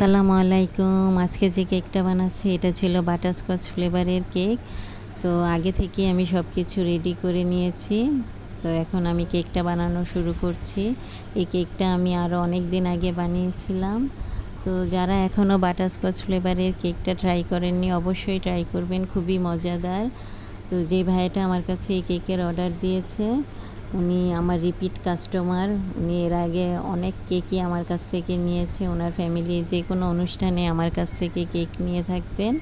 আসসালামু আলাইকুম। আজকে যে কেকটা বানাচ্ছি, এটা ছিল বাটারস্কচ ফ্লেভারের কেক। তো আগে থেকে আমি সব কিছু রেডি করে নিয়েছি। তো এখন আমি কেকটা বানানো শুরু করছি। এই কেকটা আমি আরও অনেক দিন আগে বানিয়েছিলাম। তো যারা এখনও বাটারস্কচ ফ্লেভারের কেকটা ট্রাই করেননি, অবশ্যই ট্রাই করবেন। খুবই মজাদার। তো যে ভাইটা আমার কাছে এই কেকের অর্ডার দিয়েছে উনি আমার রিপিট কাস্টমার উনি এর আগে অনেক কেকই আমার কাছ থেকে নিয়েছে। ওনার ফ্যামিলির যে কোনো অনুষ্ঠানে আমার কাছ থেকে কেক নিয়ে থাকতেন।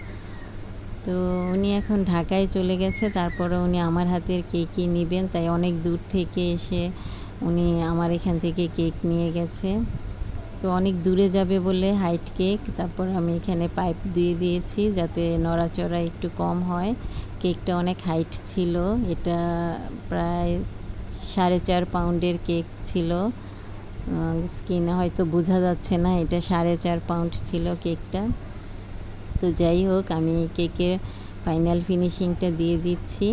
তো উনি এখন ঢাকায় চলে গেছে, তারপরে উনি আমার হাতের কেকই নেবেন। তাই অনেক দূর থেকে এসে উনি আমার এখান থেকে কেক নিয়ে গেছে। তো অনেক দূরে যাবে বলে হাইট কেক তারপর আমি এখানে পাইপ দিয়ে দিয়েছি যাতে নড়াচড়া একটু কম হয়। কেকটা অনেক হাইট ছিল, এটা প্রায় সাড়ে চার পাউন্ডের কেক ছিল। স্কিনে হয়তো বোঝা যাচ্ছে না, এটা সাড়ে চার পাউন্ড ছিল কেকটা। তো যাই হোক, আমি কেকের ফাইনাল ফিনিশিংটা দিয়ে দিচ্ছি।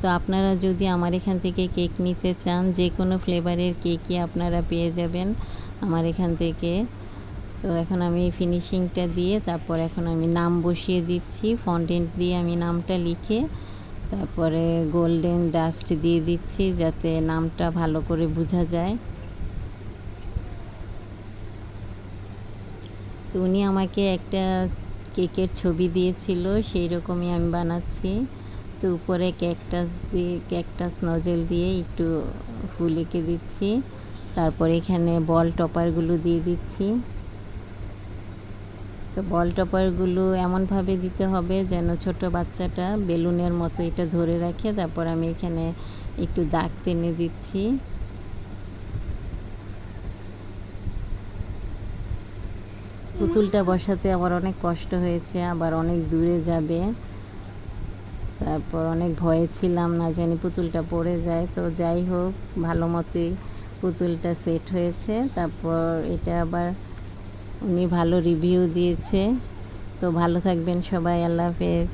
তো আপনারা যদি আমার এখান থেকে কেক নিতে চান, যে কোনো ফ্লেভারের কেকই আপনারা পেয়ে যাবেন আমার এখান থেকে। তো এখন আমি ফিনিশিংটা দিয়ে তারপর এখন আমি নাম বসিয়ে দিচ্ছি। ফন্টেন্ট দিয়ে আমি নামটা লিখে তারপরে গোল্ডেন ডাস্ট দিয়ে দিচ্ছি যাতে নামটা ভালো করে বোঝা যায়। তো উনি আমাকে একটা কেকের ছবি দিয়েছিল সেই রকমই আমি বানাচ্ছি। তো উপরে ক্যাকটাস দিয়ে ক্যাকটাস নজেল দিয়ে একটু ফুল এঁকে দিচ্ছি। তারপর এখানে বল টপারগুলো দিয়ে দিচ্ছি। তো বল টপারগুলো এমনভাবে দিতে হবে যেন ছোট বাচ্চাটা বেলুনের মতো এটা ধরে রাখে। তারপর আমি এখানে একটু দাগ টেনে দিচ্ছি। পুতুলটা বসাতে আবার অনেক কষ্ট হয়েছে, আবার অনেক দূরে যাবে। তারপর অনেক ভয়ে ছিলাম না জানি পুতুলটা পড়ে যায়। তো যাই হোক, ভালো মতোই পুতুলটা সেট হয়েছে। তারপর এটা আবার উনি ভালো রিভিউ দিয়েছে। তো ভালো থাকবেন সবাই আল্লাহ হাফেজ।